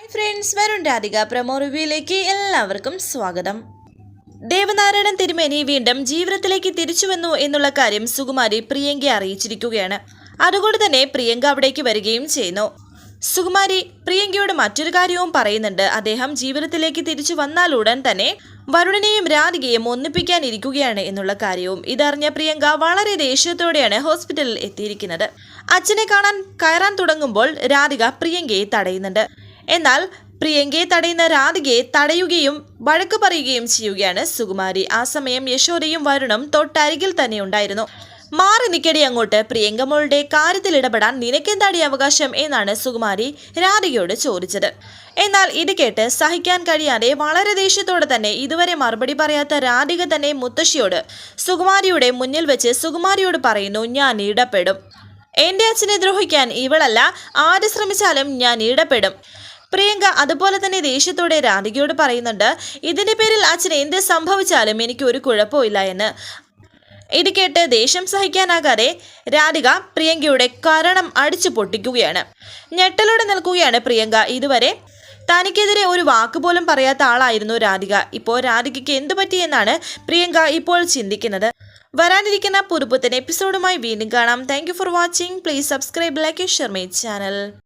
Hi friends Varun Radhika promo റിവ്യൂയിലേക്ക് എല്ലാവർക്കും സ്വാഗതം. ദേവനാരായണൻ തിരുമേനി വീണ്ടും ജീവിതത്തിലേക്ക് തിരിച്ചു വന്നു എന്നുള്ള കാര്യം സുകുമാരി പ്രിയങ്കയെ അറിയിച്ചിരിക്കുകയാണ്. അതുകൊണ്ട് തന്നെ പ്രിയങ്ക അവിടേക്ക് വരികയും ചെയ്യുന്നു. സുകുമാരി പ്രിയങ്കയോട് മറ്റൊരു കാര്യവും പറയുന്നുണ്ട്. അദ്ദേഹം ജീവിതത്തിലേക്ക് തിരിച്ചു വന്നാലുടൻ തന്നെ വരുണിനെയും രാധികയും ഒന്നിപ്പിക്കാനിരിക്കുകയാണ് എന്നുള്ള കാര്യവും ഇതറിഞ്ഞ പ്രിയങ്ക വളരെ ദേഷ്യത്തോടെയാണ് ഹോസ്പിറ്റലിൽ എത്തിയിരിക്കുന്നത്. അച്ഛനെ കാണാൻ കയറാൻ തുടങ്ങുമ്പോൾ രാധിക പ്രിയങ്കയെ തടയുന്നുണ്ട്. എന്നാൽ പ്രിയങ്കയെ തടയുന്ന രാധികയെ തടയുകയും വഴക്ക് പറയുകയും ചെയ്യുകയാണ് സുകുമാരി. ആ സമയം യശോദയും വരുണും തൊട്ടരികിൽ തന്നെ ഉണ്ടായിരുന്നു. മാറി നിക്കടി അങ്ങോട്ട്. പ്രിയങ്ക മോളുടെ കാര്യത്തിൽ ഇടപെടാൻ നിനക്കെന്താടി അവകാശം എന്നാണ് സുകുമാരി രാധികയോട് ചോദിച്ചത്. എന്നാൽ ഇത് കേട്ട് സഹിക്കാൻ കഴിയാതെ വളരെ ദേഷ്യത്തോടെ തന്നെ ഇതുവരെ മറുപടി പറയാത്ത രാധിക തന്നെ മുത്തശ്ശിയോട് സുകുമാരിയുടെ മുന്നിൽ വെച്ച് സുകുമാരിയോട് പറയുന്നു ഞാൻ ഇടപെടും. എന്റെ അച്ഛനെ ദ്രോഹിക്കാൻ ഇവളല്ല. ആര് ശ്രമിച്ചാലും ഞാൻ ഇടപെടും. പ്രിയങ്ക അതുപോലെ തന്നെ ദേഷ്യത്തോടെ രാധികയോട് പറയുന്നുണ്ട് ഇതിന്റെ പേരിൽ അച്ഛൻ എന്ത് സംഭവിച്ചാലും എനിക്ക് ഒരു കുഴപ്പമില്ല എന്ന്. ഇത് കേട്ട് ദേഷ്യം സഹിക്കാനാകാതെ രാധിക പ്രിയങ്കയുടെ കരണം അടിച്ചു പൊട്ടിക്കുകയാണ്. ഞെട്ടലോടെ നിൽക്കുകയാണ് പ്രിയങ്ക. ഇതുവരെ തനിക്കെതിരെ ഒരു വാക്ക് പോലും പറയാത്ത ആളായിരുന്നു രാധിക. ഇപ്പോൾ രാധികയ്ക്ക് എന്തു പറ്റിയെന്നാണ് പ്രിയങ്ക ഇപ്പോൾ ചിന്തിക്കുന്നത്. വരാനിരിക്കുന്ന പുതുപുത്തൻ എപ്പിസോഡുമായി വീണ്ടും കാണാം. Thank for watching please subscribe like share my channel